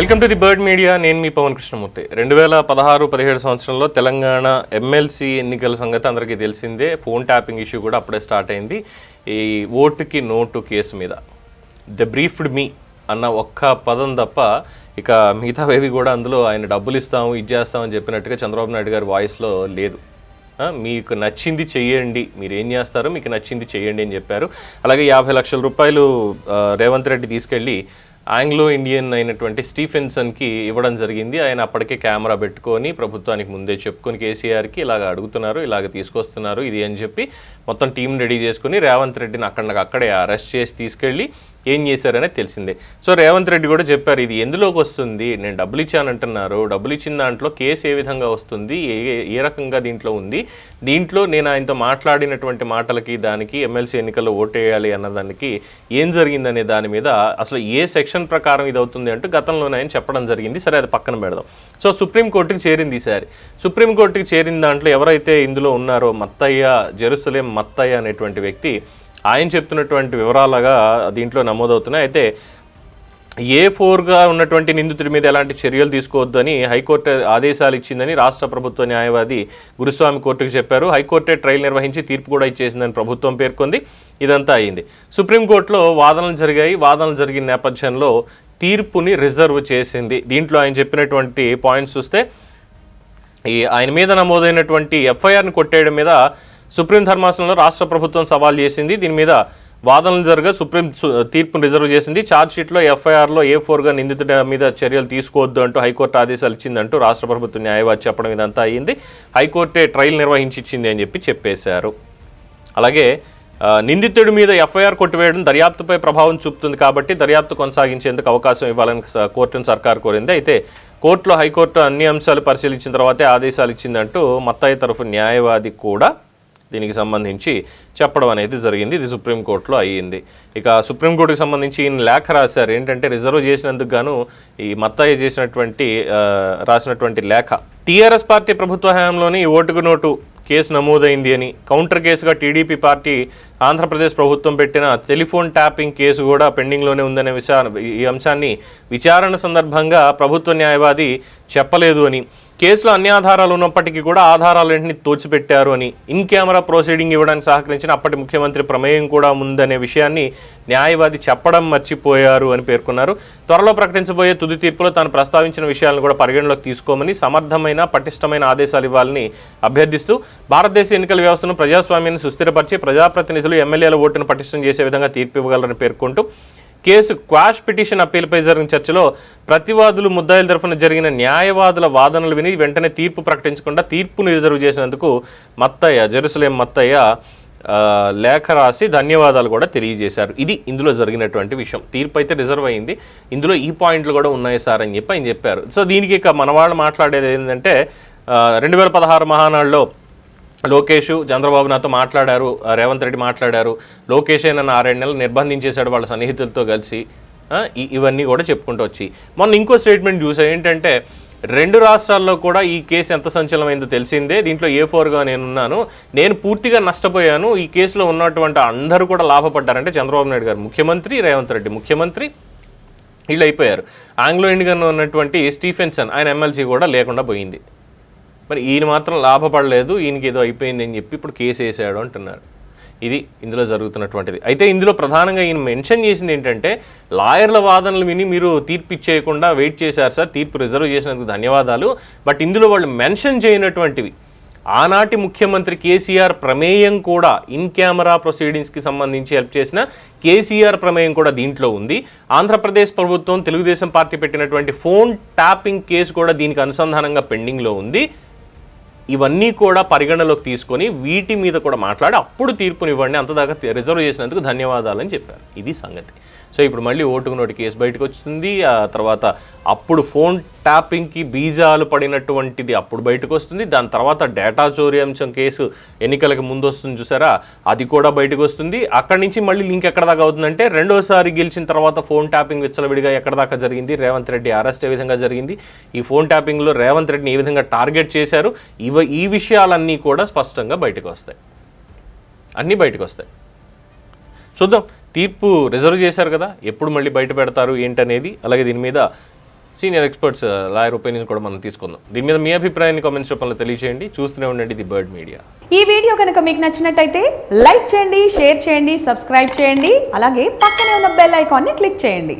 Welcome to the Bird Media. నేను మీ పవన్ కృష్ణమూర్తి. రెండు వేల పదహారు పదిహేడు సంవత్సరంలో తెలంగాణ ఎమ్మెల్సీ ఎన్నికల సంగతి అందరికీ తెలిసిందే. ఫోన్ ట్యాపింగ్ ఇష్యూ కూడా అప్పుడే స్టార్ట్ అయింది. ఈ ఓటుకి నోటు కేసు మీద. ద బ్రీఫ్డ్ మీ అన్న ఒక్క పదం తప్ప ఇక మిగతావేవి కూడా అందులో ఆయన డబ్బులు ఇస్తాము ఇది చేస్తామని చెప్పినట్టుగా చంద్రబాబు నాయుడు గారి వాయిస్లో లేదు. మీకు నచ్చింది చెయ్యండి. మీరు ఏం చేస్తారో మీకు నచ్చింది చెయ్యండి అని చెప్పారు. అలాగే యాభై లక్షల రూపాయలు రేవంత్ రెడ్డి తీసుకెళ్ళి ఆంగ్లో ఇండియన్ అయినటువంటి స్టీఫెన్సన్కి ఇవ్వడం జరిగింది. ఆయన అప్పటికే కెమెరా పెట్టుకొని ప్రభుత్వానికి ముందే చెప్పుకొని కేసీఆర్కి ఇలాగ అడుగుతున్నారు ఇలాగ తీసుకొస్తున్నారు ఇది అని చెప్పి మొత్తం టీం రెడీ చేసుకుని రేవంత్ రెడ్డిని అక్కడ అక్కడే అరెస్ట్ చేసి తీసుకెళ్ళి ఏం చేశారనేది తెలిసిందే. సో రేవంత్ రెడ్డి కూడా చెప్పారు ఇది ఎందులోకి వస్తుంది? నేను డబ్బులు ఇచ్చానంటున్నారు డబ్బులు ఇచ్చిన దాంట్లో కేసు ఏ విధంగా వస్తుంది? ఏ ఏ- రకంగా దీంట్లో ఉంది? దీంట్లో నేను ఆయనతో మాట్లాడినటువంటి మాటలకి దానికి ఎమ్మెల్సీ ఎన్నికల్లో ఓటేయాలి అన్నదానికి ఏం జరిగిందనే దాని మీద అసలు ఏ సెక్షన్ ప్రకారం ఇది అవుతుంది అంటూ గతంలోనే ఆయన చెప్పడం జరిగింది. సరే అది పక్కన పెడదాం. సో సుప్రీంకోర్టుకి చేరింది ఈసారి సుప్రీంకోర్టుకి చేరిన దాంట్లో ఎవరైతే ఇందులో ఉన్నారో మత్తయ్య జెరూసలేం మత్తయ్య అనేటువంటి వ్యక్తి ఆయన చెప్తున్నటువంటి వివరాలుగా దీంట్లో నమోదవుతున్నాయి. అయితే ఏ ఫోర్గా ఉన్నటువంటి నిందితుడి మీద ఎలాంటి చర్యలు తీసుకోవద్దని హైకోర్టు ఆదేశాలు ఇచ్చిందని రాష్ట్ర ప్రభుత్వ న్యాయవాది గురుస్వామి కోర్టుకు చెప్పారు. హైకోర్టే ట్రయల్ నిర్వహించి తీర్పు కూడా ఇచ్చేసిందని ప్రభుత్వం పేర్కొంది. ఇదంతా అయింది. సుప్రీంకోర్టులో వాదనలు జరిగాయి. వాదనలు జరిగిన నేపథ్యంలో తీర్పుని రిజర్వ్ చేసింది. దీంట్లో ఆయన చెప్పినటువంటి పాయింట్స్ చూస్తే ఈ ఆయన మీద నమోదైనటువంటి ఎఫ్ఐఆర్ని కొట్టేయడం మీద సుప్రీం ధర్మాసనంలో రాష్ట్ర ప్రభుత్వం సవాల్ చేసింది. దీని మీద వాదనలు జరగ సుప్రీం తీర్పును రిజర్వ్ చేసింది. ఛార్జ్షీట్లో ఎఫ్ఐఆర్లో ఏ ఫోర్గా నిందితుడి మీద చర్యలు తీసుకోవద్దు అంటూ హైకోర్టు ఆదేశాలు ఇచ్చిందంటూ రాష్ట్ర ప్రభుత్వ న్యాయవాది చెప్పడం ఇదంతా అయ్యింది హైకోర్టే ట్రయల్ నిర్వహించింది అని చెప్పి చెప్పేశారు. అలాగే నిందితుడి మీద ఎఫ్ఐఆర్ కొట్టివేయడం దర్యాప్తుపై ప్రభావం చూపుతుంది కాబట్టి దర్యాప్తు కొనసాగించేందుకు అవకాశం ఇవ్వాలని కోర్టును సర్కార్ కోరింది. అయితే కోర్టులో హైకోర్టు అన్ని అంశాలు పరిశీలించిన తర్వాతే ఆదేశాలు ఇచ్చిందంటూ మత్తాయి తరఫు న్యాయవాది కూడా దీనికి సంబంధించి చెప్పడం అనేది జరిగింది. ఇది సుప్రీంకోర్టులో అయ్యింది. ఇక సుప్రీంకోర్టుకి సంబంధించి ఈయన లేఖ రాశారు. ఏంటంటే రిజర్వ్ చేసినందుకు గాను ఈ మత్తయ్య చేసినటువంటి రాసినటువంటి లేఖ టీఆర్ఎస్ పార్టీ ప్రభుత్వ హయాంలోని ఓటుకు నోటు కేసు నమోదైంది అని కౌంటర్ కేసుగా టీడీపీ పార్టీ ఆంధ్రప్రదేశ్ ప్రభుత్వం పెట్టిన టెలిఫోన్ ట్యాపింగ్ కేసు కూడా పెండింగ్లోనే ఉందనే విషయా ఈ అంశాన్ని విచారణ సందర్భంగా ప్రభుత్వ న్యాయవాది చెప్పలేదు అని. కేసులో అన్ని ఆధారాలు ఉన్నప్పటికీ కూడా ఆధారాలన్నింటినీ తోచిపెట్టారు అని ఇన్ కెమెరా ప్రొసీడింగ్ ఇవ్వడానికి సహకరించిన అప్పటి ముఖ్యమంత్రి ప్రమేయం కూడా ఉందనే విషయాన్ని న్యాయవాది చెప్పడం మర్చిపోయారు అని పేర్కొన్నారు. త్వరలో ప్రకటించబోయే తుది తీర్పులో తాను ప్రస్తావించిన విషయాలను కూడా పరిగణలోకి తీసుకోమని సమర్థమైన పటిష్టమైన ఆదేశాలు ఇవ్వాలని అభ్యర్థిస్తూ భారతదేశ ఎన్నికల వ్యవస్థను ప్రజాస్వామ్యాన్ని సుస్థిరపరిచి ప్రజాప్రతినిధులు ఎమ్మెల్యేల ఓటును పటిష్టం చేసే విధంగా తీర్పు ఇవ్వగలరని పేర్కొంటూ కేసు క్వాష్ పిటిషన్ అప్పీల్పై జరిగిన చర్చలో ప్రతివాదులు ముద్దాయిల తరఫున జరిగిన న్యాయవాదుల వాదనలు విని వెంటనే తీర్పు ప్రకటించకుండా తీర్పును రిజర్వ్ చేసినందుకు మత్తయ్య జెరూసలేం మత్తయ్య లేఖ రాసి ధన్యవాదాలు కూడా తెలియజేశారు. ఇది ఇందులో జరిగినటువంటి విషయం. తీర్పు అయితే రిజర్వ్ అయింది. ఇందులో ఈ పాయింట్లు కూడా ఉన్నాయి సార్ అని చెప్పి ఆయన చెప్పారు. సో దీనికి ఇక మన వాళ్ళు మాట్లాడేది ఏంటంటే రెండు వేల పదహారు మహానాడులో లోకేష్ చంద్రబాబు నాతో మాట్లాడారు రేవంత్ రెడ్డి మాట్లాడారు. లోకేష్ నన్ను ఆరేడు నెలలు నిర్బంధించేశాడు వాళ్ళ సన్నిహితులతో కలిసి. ఇవన్నీ కూడా చెప్పుకుంటూ వచ్చి. మొన్న ఇంకో స్టేట్మెంట్ చూసా ఏంటంటే రెండు రాష్ట్రాల్లో కూడా ఈ కేసు ఎంత సంచలనమైందో తెలిసిందే. దీంట్లో ఏ ఫోర్గా నేనున్నాను. నేను పూర్తిగా నష్టపోయాను. ఈ కేసులో ఉన్నటువంటి అందరూ కూడా లాభపడ్డారంటే చంద్రబాబు నాయుడు గారు ముఖ్యమంత్రి రేవంత్ రెడ్డి ముఖ్యమంత్రి వీళ్ళు అయిపోయారు. ఆంగ్లో ఇండియన్ ఉన్నటువంటి స్టీఫెన్సన్ ఆయన ఎమ్మెల్సీ కూడా లేకుండా పోయింది. మరి ఈయన మాత్రం లాభపడలేదు ఈయనకి ఏదో అయిపోయింది అని చెప్పి ఇప్పుడు కేసు వేసాడు అంటున్నారు. ఇది ఇందులో జరుగుతున్నటువంటిది. అయితే ఇందులో ప్రధానంగా ఈయన మెన్షన్ చేసింది ఏంటంటే లాయర్ల వాదనలు విని మీరు తీర్పు ఇచ్చేయకుండా వెయిట్ చేశారు సార్ తీర్పు రిజర్వ్ చేసినందుకు ధన్యవాదాలు. బట్ ఇందులో వాళ్ళు మెన్షన్ చేయనటువంటివి ఆనాటి ముఖ్యమంత్రి కేసీఆర్ ప్రమేయం కూడా ఇన్ కెమెరా ప్రొసీడింగ్స్కి సంబంధించి హెల్ప్ చేసిన కేసీఆర్ ప్రమేయం కూడా దీంట్లో ఉంది. ఆంధ్రప్రదేశ్ ప్రభుత్వం తెలుగుదేశం పార్టీ పెట్టినటువంటి ఫోన్ ట్యాపింగ్ కేసు కూడా దీనికి అనుసంధానంగా పెండింగ్లో ఉంది. ఇవన్నీ కూడా పరిగణలోకి తీసుకొని వీటి మీద కూడా మాట్లాడి అప్పుడు తీర్పునివ్వండి. అంతదాకా రిజర్వ్ చేసినందుకు ధన్యవాదాలు అని చెప్పారు. ఇది సంగతి. సో ఇప్పుడు మళ్ళీ ఓటుకు నోటి కేసు బయటకు వచ్చింది. ఆ తర్వాత అప్పుడు ఫోన్ ట్యాపింగ్కి బీజాలు పడినటువంటిది అప్పుడు బయటకు వస్తుంది దాని తర్వాత డేటా చోరీ అంశం కేసు ఎన్నికలకు ముందు వస్తుంది చూసారా? అది కూడా బయటకు వస్తుంది అక్కడి నుంచి మళ్ళీ లింక్ ఎక్కడ దాకా అవుతుందంటే రెండోసారి గెలిచిన తర్వాత ఫోన్ ట్యాపింగ్ విచ్చలవిడిగా ఎక్కడ దాకా జరిగింది? రేవంత్ రెడ్డి అరెస్ట్ ఏ విధంగా జరిగింది? ఈ ఫోన్ ట్యాపింగ్లో రేవంత్ రెడ్డిని ఏ విధంగా టార్గెట్ చేశారు? ఇవ ఈ విషయాలన్నీ కూడా స్పష్టంగా బయటకు వస్తాయి అన్నీ బయటకు వస్తాయి చూద్దాం. తీర్పు రిజర్వ్ చేశారు కదా? ఎప్పుడు మళ్ళీ బయట పెడతారు ఏంటనేది? అలాగే దీని మీద senior experts uh, lawyer opinion కూడా మనం తీసుకుందాం. దీని మీద మీ అభిప్రాయాన్ని కామెంట్స్ రూపంలో తెలియజేయండి. చూస్తూనే ఉండండి ది బర్డ్ మీడియా. ఈ వీడియో కనుక మీకు నచ్చినట్టయితే లైక్ చేయండి షేర్ చేయండి సబ్స్క్రైబ్ చేయండి అలాగే పక్కనే ఉన్న బెల్ ఐకాన్ని క్లిక్ చేయండి.